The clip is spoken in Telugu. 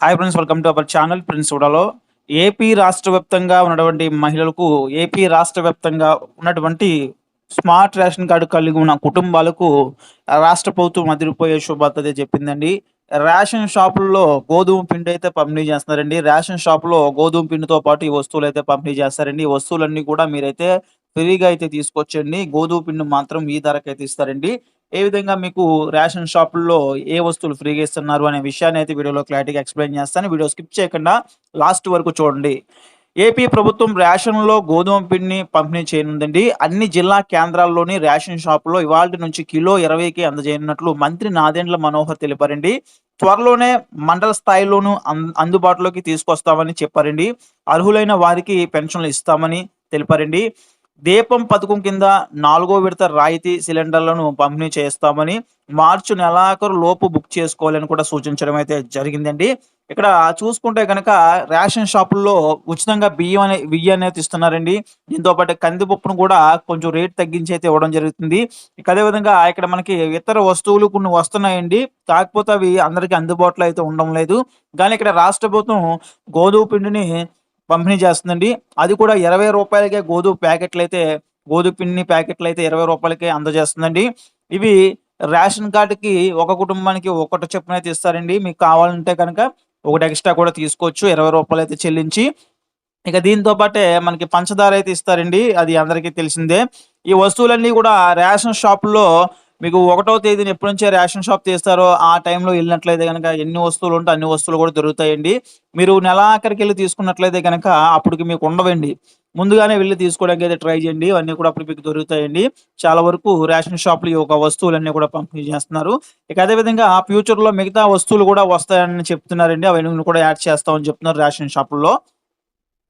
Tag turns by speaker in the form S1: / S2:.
S1: Hi friends welcome to our channel friends ఉడాలో AP రాష్ట్ర వ్యాప్తంగా ఉన్నటువంటి మహిళలకు ఏపీ రాష్ట్ర వ్యాప్తంగా ఉన్నటువంటి స్మార్ట్ రేషన్ కార్డు కలిగి ఉన్న కుటుంబాలకు రాష్ట్ర ప్రభుత్వం అదిరిపోయే శుభార్త చెప్పిందండి. రేషన్ షాపుల్లో గోధుమ పిండి అయితే పంపిణీ చేస్తున్నారండి. రేషన్ షాపులో గోధుమ పిండితో పాటు ఈ వస్తువులు అయితే పంపిణీ చేస్తారండి. ఈ వస్తువులన్నీ కూడా మీరైతే ఫ్రీగా అయితే తీసుకొచ్చండి. గోధుమ పిండి మాత్రం ఈ ధరకైతే ఇస్తారండి. ఏ విధంగా మీకు రేషన్ షాపుల్లో ఏ వస్తువులు ఫ్రీగా ఇస్తున్నారు అనే విషయాన్ని అయితే వీడియోలో క్లారిటీగా ఎక్స్ప్లెయిన్ చేస్తాను. వీడియో స్కిప్ చేయకుండా లాస్ట్ వరకు చూడండి. ఏపీ ప్రభుత్వం రేషన్లో గోధుమ పిండిని పంపిణీ చేయనుందండి. అన్ని జిల్లా కేంద్రాల్లోని రేషన్ షాపులో ఇవాళ నుంచి కిలో ఇరవైకి అందజేయనున్నట్లు మంత్రి నాదెండ్ల మనోహర్ తెలిపారండి. త్వరలోనే మండల స్థాయిలోనూ అందుబాటులోకి తీసుకొస్తామని చెప్పారండి. అర్హులైన వారికి పెన్షన్లు ఇస్తామని తెలిపారండి. దీపం పథకం కింద నాలుగో విడత రాయితీ సిలిండర్లను పంపిణీ చేస్తామని మార్చి నెలాఖరు లోపు బుక్ చేసుకోవాలని కూడా సూచించడం అయితే జరిగిందండి. ఇక్కడ చూసుకుంటే కనుక రేషన్ షాపుల్లో ఉచితంగా బియ్యం అనే బియ్యం అనేది ఇస్తున్నారండి. దీంతో పాటు కందిపప్పును కూడా కొంచెం రేట్ తగ్గించి అయితే ఇవ్వడం జరుగుతుంది. ఇక అదే విధంగా ఇక్కడ మనకి ఇతర వస్తువులు కొన్ని వస్తున్నాయండి. కాకపోతే అవి అందరికీ అందుబాటులో అయితే ఉండడం లేదు. కానీ ఇక్కడ రాష్ట్ర ప్రభుత్వం గోధుమ పిండిని పంపిణీ చేస్తుందండి. అది కూడా ఇరవై రూపాయలకే గోధుమ ప్యాకెట్లు అయితే గోధుమ పిండి ప్యాకెట్లు అయితే ఇరవై రూపాయలకే అందజేస్తుందండి. ఇవి రేషన్ కార్డుకి ఒక కుటుంబానికి ఒకటి చొప్పున అయితే ఇస్తారండి మీకు కావాలంటే కనుక ఒకటి ఎక్స్ట్రా కూడా తీసుకోవచ్చు. ఇరవై రూపాయలు అయితే చెల్లించి. ఇక దీంతో పాటే మనకి పంచదార అయితే ఇస్తారండి. అది అందరికీ తెలిసిందే. ఈ వస్తువులన్నీ కూడా రేషన్ షాపుల్లో మీకు ఒకటో తేదీన ఎప్పటి నుంచే రేషన్ షాప్ తీస్తారో ఆ టైంలో వెళ్ళినట్లయితే కనుక ఎన్ని వస్తువులు ఉంటే అన్ని వస్తువులు కూడా దొరుకుతాయండి. మీరు నెలాఖరికి వెళ్ళి తీసుకున్నట్లయితే కనుక అప్పటికి మీకు ఉండవండి. ముందుగానే వెళ్ళి తీసుకోవడానికి అయితే ట్రై చేయండి. అన్నీ కూడా అప్పుడు మీకు దొరుకుతాయండి. చాలా వరకు రేషన్ షాపులు ఈ ఒక వస్తువులన్నీ కూడా పంపిణీ చేస్తున్నారు. ఇక అదే విధంగా ఫ్యూచర్లో మిగతా వస్తువులు కూడా వస్తాయని చెప్తున్నారండి. అవన్నీ కూడా యాడ్ చేస్తామని చెప్తున్నారు రేషన్ షాపుల్లో.